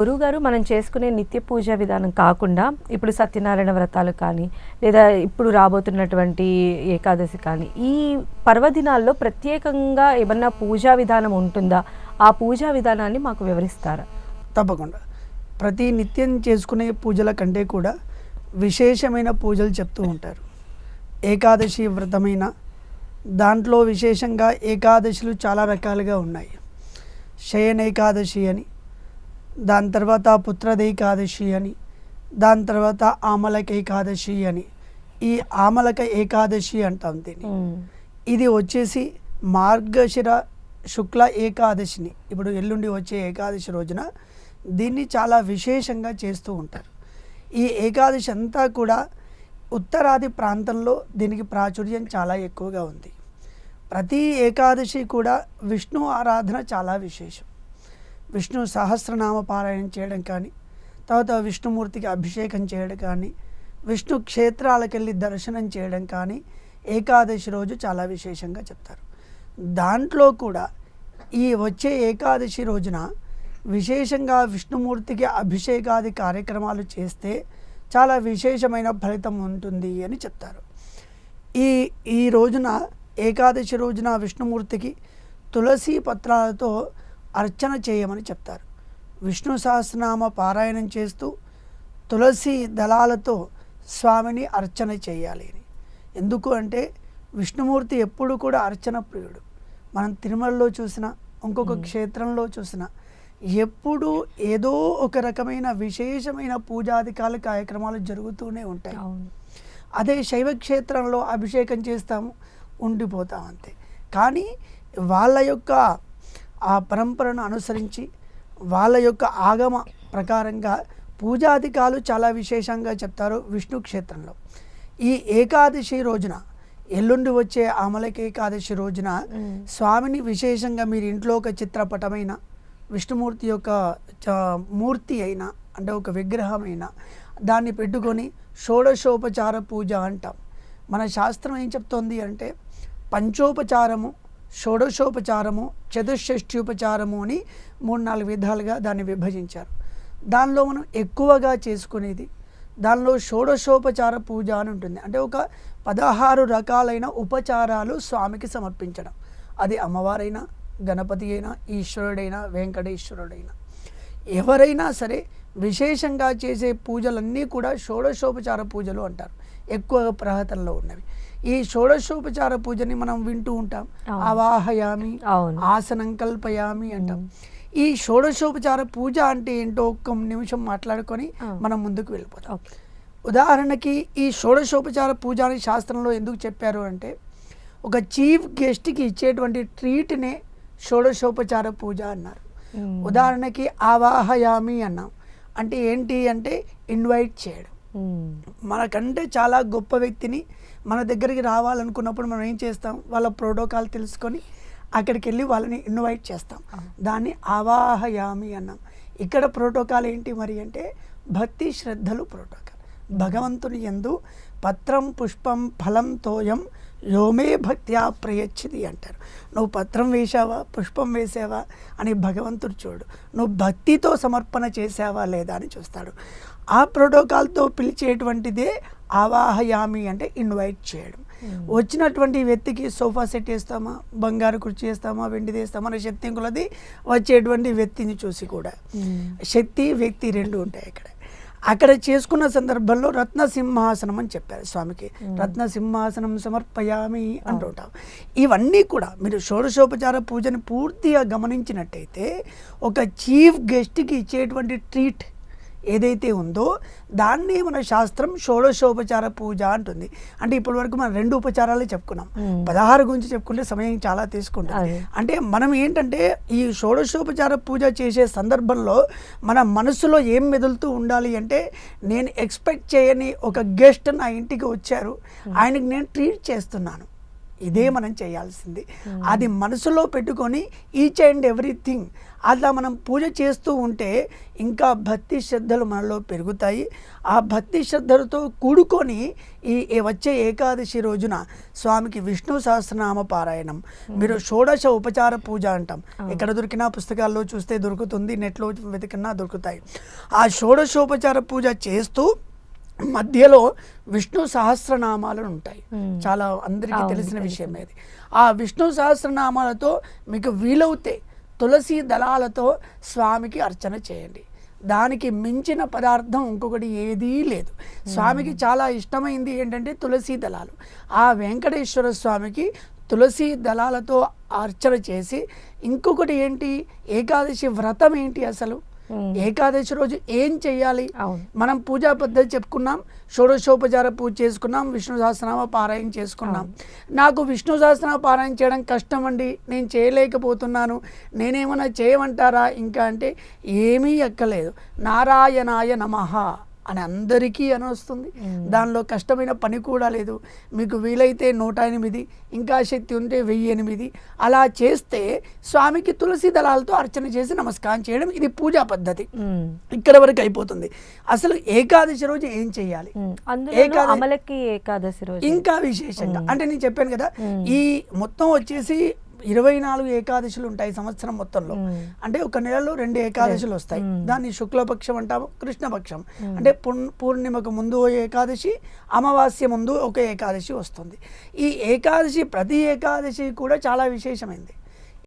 గురువుగారు మనం చేసుకునే నిత్య పూజ విధానం కాకుండా ఇప్పుడు సత్యనారాయణ వ్రతాలు కానీ లేదా ఇప్పుడు రాబోతున్నటువంటి ఏకాదశి కానీ ఈ పర్వదినాల్లో ప్రత్యేకంగా ఏమన్నా పూజా విధానం ఉంటుందా? ఆ పూజా విధానాన్ని మాకు వివరిస్తారా? తప్పకుండా. ప్రతి నిత్యం చేసుకునే పూజల కంటే కూడా విశేషమైన పూజలు చెప్తూ ఉంటారు. ఏకాదశి వ్రతమైన దాంట్లో విశేషంగా ఏకాదశులు చాలా రకాలుగా ఉన్నాయి. శయన ఏకాదశి అని దాని తర్వాత పుత్రద ఏకాదశి అని దాని తర్వాత ఆమలక ఏకాదశి అని. ఈ ఆమలక ఏకాదశి అంటాం దీన్ని. ఇది వచ్చేసి మార్గశిర శుక్ల ఏకాదశిని. ఇప్పుడు ఎల్లుండి వచ్చే ఏకాదశి రోజున దీన్ని చాలా విశేషంగా చేస్తూ ఉంటారు. ఈ ఏకాదశి అంతా కూడా ఉత్తరాది ప్రాంతంలో దీనికి ప్రాచుర్యం చాలా ఎక్కువగా ఉంది. ప్రతి ఏకాదశి కూడా విష్ణు ఆరాధన చాలా విశేషం. విష్ణు సహస్రనామ పారాయణం చేయడం కానీ తర్వాత విష్ణుమూర్తికి అభిషేకం చేయడం కానీ విష్ణు క్షేత్రాలకు వెళ్ళి దర్శనం చేయడం కానీ ఏకాదశి రోజు చాలా విశేషంగా చెప్తారు. దాంట్లో కూడా ఈ వచ్చే ఏకాదశి రోజున విశేషంగా విష్ణుమూర్తికి అభిషేకాది కార్యక్రమాలు చేస్తే చాలా విశేషమైన ఫలితం ఉంటుంది అని చెప్తారు. ఈ ఈ రోజున ఏకాదశి రోజున విష్ణుమూర్తికి తులసి పత్రాలతో అర్చన చేయమని చెప్తారు. విష్ణు సహస్రనామ పారాయణం చేస్తూ తులసి దళాలతో స్వామిని అర్చన చేయాలి అని. ఎందుకు అంటే విష్ణుమూర్తి ఎప్పుడు కూడా అర్చన ప్రియుడు. మనం తిరుమలలో చూసిన ఇంకొక క్షేత్రంలో చూసిన ఎప్పుడు ఏదో ఒక రకమైన విశేషమైన పూజాధికాల కార్యక్రమాలు జరుగుతూనే ఉంటాయి. అదే శైవ క్షేత్రంలో అభిషేకం చేస్తాము ఉండిపోతాం అంతే. కానీ వాళ్ళ యొక్క ఆ పరంపరను అనుసరించి వాళ్ళ యొక్క ఆగమ ప్రకారంగా పూజాధికాలు చాలా విశేషంగా చెప్తారు విష్ణు క్షేత్రంలో ఈ ఏకాదశి రోజున ఎల్లుండి వచ్చే ఆమలక ఏకాదశి రోజున. స్వామిని విశేషంగా మీరు ఇంట్లో ఒక చిత్రపటమైన విష్ణుమూర్తి యొక్క మూర్తి అయినా అంటే ఒక విగ్రహమైన దాన్ని పెట్టుకొని షోడశోపచార పూజ అంటాం మన శాస్త్రం ఏం చెప్తోంది అంటే పంచోపచారము షోడశోపచారము చతుషష్ట్యోపచారము అని మూడు నాలుగు విధాలుగా దాన్ని విభజించారు. దానిలో మనం ఎక్కువగా చేసుకునేది దానిలో షోడశోపచార పూజ అని ఉంటుంది. అంటే ఒక పదహారు రకాలైన ఉపచారాలు స్వామికి సమర్పించడం. అది అమ్మవారైనా గణపతి అయినా ఈశ్వరుడైనా వెంకటేశ్వరుడైనా. ఎవరైనా సరే విశేషంగా చేసే పూజలన్నీ కూడా షోడశోపచార పూజలు అంటారు. ఎక్కువ ప్రహతంలో ఉన్నవి. ఈ షోడశోపచార పూజని మనం వింటూ ఉంటాం. అవాహయామి. ఆసనం కల్పయామి అంటాం. ఈ షోడశోపచార పూజ అంటే ఏంటో ఒక్క నిమిషం మాట్లాడుకొని. మనం ముందుకు వెళ్ళిపోతాం ఉదాహరణకి ఈ షోడశోపచార పూజ అని శాస్త్రంలో ఎందుకు చెప్పారు అంటే ఒక చీఫ్ గెస్ట్కి ఇచ్చేటువంటి ట్రీట్నే షోడశోపచార పూజ అన్నారు. ఉదాహరణకి ఆవాహయామి అన్నాం. అంటే ఏంటి అంటే ఇన్వైట్ చేయడం. మ్మ్. మనకంటే చాలా గొప్ప వ్యక్తిని మన దగ్గరికి రావాలనుకున్నప్పుడు మనం ఏం చేస్తాం? వాళ్ళ ప్రోటోకాల్ తెలుసుకొని అక్కడికి వెళ్ళి వాళ్ళని ఇన్వైట్ చేస్తాం. దాన్ని ఆవాహయామి అన్నాం. ఇక్కడ ప్రోటోకాల్ ఏంటి మరి అంటే భక్తి శ్రద్ధలు ప్రోటోకాల్. భగవంతుని ఎందు పత్రం పుష్పం ఫలం తోయం యోమే భక్త్యా ప్రయచ్చిది అంటారు. నువ్వు పత్రం వేసావా పుష్పం వేసావా అని భగవంతుడు చూడు. నువ్వు భక్తితో సమర్పణ చేసావా లేదా అని చూస్తాడు. ఆ ప్రోటోకాల్తో పిలిచేటువంటిదే ఆవాహయామి అంటే ఇన్వైట్ చేయడం. వచ్చినటువంటి వ్యక్తికి సోఫా సెట్ వేస్తామా బంగారు కుర్చీ వేస్తామా? వెండి వేస్తామా? అనే శక్తి కొలది? వచ్చేటువంటి వ్యక్తిని చూసి కూడా. మ్మ్. శక్తి వ్యక్తి రెండు ఉంటాయి అక్కడ. అక్కడ చేసుకున్న సందర్భంలో రత్న సింహాసనం అని చెప్పారు స్వామికి. రత్న సింహాసనం సమర్పయామి అంటుంటాం. ఇవన్నీ కూడా మీరు షోడశోపచార పూజని పూర్తిగా గమనించినట్టయితే ఒక చీఫ్ గెస్ట్కి ఇచ్చేటువంటి ట్రీట్ ఏదైతే ఉందో దాన్ని మన శాస్త్రం షోడశోపచార పూజ అంటుంది. అంటే ఇప్పటి వరకు మనం రెండు ఉపచారాలే చెప్పుకున్నాం. పదహారు గురించి చెప్పుకుంటే సమయం చాలా తీసుకుంటుంది. అదే. అంటే మనం ఏంటంటే ఈ షోడశోపచార పూజ చేసే సందర్భంలో మన మనసులో ఏం మెదులుతూ ఉండాలి అంటే నేను ఎక్స్పెక్ట్ చేయని ఒక గెస్ట్ నా ఇంటికి వచ్చారు. ఆయనకి నేను ట్రీట్ చేస్తున్నాను. ఇదే మనం చేయాల్సింది. అది మనసులో పెట్టుకొని ఈచ్ అండ్ ఎవ్రీథింగ్ అలా మనం పూజ చేస్తూ ఉంటే ఇంకా భక్తి శ్రద్ధలు మనలో పెరుగుతాయి. ఆ భక్తి శ్రద్ధలతో కూడుకొని ఈ ఈ వచ్చే ఏకాదశి రోజున స్వామికి విష్ణు సహస్రనామ పారాయణం. మీరు షోడశ ఉపచార పూజ అంటాం. ఎక్కడ దొరికినా పుస్తకాల్లో చూస్తే దొరుకుతుంది నెట్లో వెతికినా దొరుకుతాయి. ఆ షోడశోపచార పూజ చేస్తూ మధ్యలో విష్ణు సహస్రనామాలు ఉంటాయి. చాలా అందరికీ తెలిసిన తెలుసు. విషయం ఇది ఆ విష్ణు సహస్రనామాలతో మీకు వీలవుతే తులసి దళాలతో స్వామికి అర్చన చేయండి. దానికి మించిన పదార్థం ఇంకొకటి ఏదీ లేదు. స్వామికి చాలా ఇష్టమైంది ఏంటంటే తులసి దళాలు. ఆ వెంకటేశ్వర స్వామికి తులసి దళాలతో అర్చన చేసి ఇంకొకటి ఏంటి? ఏకాదశి వ్రతం ఏంటి అసలు. ఏకాదశి రోజు ఏం చెయ్యాలి? అవును. మనం పూజా పద్ధతి చెప్పుకున్నాం షోడశోపచార పూజ చేసుకున్నాం విష్ణు సహస్రనామ పారాయణ చేసుకున్నాం. నాకు విష్ణు సహస్రనామ పారాయణ చేయడం కష్టం అండి నేను చేయలేకపోతున్నాను. నేనేమన్నా చేయమంటారా? ఇంకా అంటే ఏమీ ఎక్కలేదు నారాయణాయ నమః. అని అందరికీ అని వస్తుంది దానిలో కష్టమైన పని కూడా లేదు. మీకు వీలైతే నూట ఎనిమిది ఇంకా శక్తి ఉంటే వెయ్యి ఎనిమిది. అలా చేస్తే స్వామికి తులసి దళాలతో అర్చన చేసి నమస్కారం చేయడం ఇది పూజా పద్ధతి. ఇక్కడ వరకు అయిపోతుంది. అసలు ఏకాదశి రోజు ఏం చేయాలి? ఏకాదశి- ఏకాదశి రోజు. ఇంకా విశేషంగా. అంటే నేను చెప్పాను కదా ఈ మొత్తం వచ్చేసి ఇరవై నాలుగు ఏకాదశులు ఉంటాయి సంవత్సరం మొత్తంలో. అంటే ఒక నెలలో రెండు ఏకాదశులు వస్తాయి. దాన్ని శుక్లపక్షం అంటాము కృష్ణపక్షం. అంటే పూర్ణిమకు ముందు ఏకాదశి అమావాస్య ముందు ఒక ఏకాదశి వస్తుంది. ఈ ఏకాదశి ప్రతి ఏకాదశి కూడా చాలా విశేషమైంది.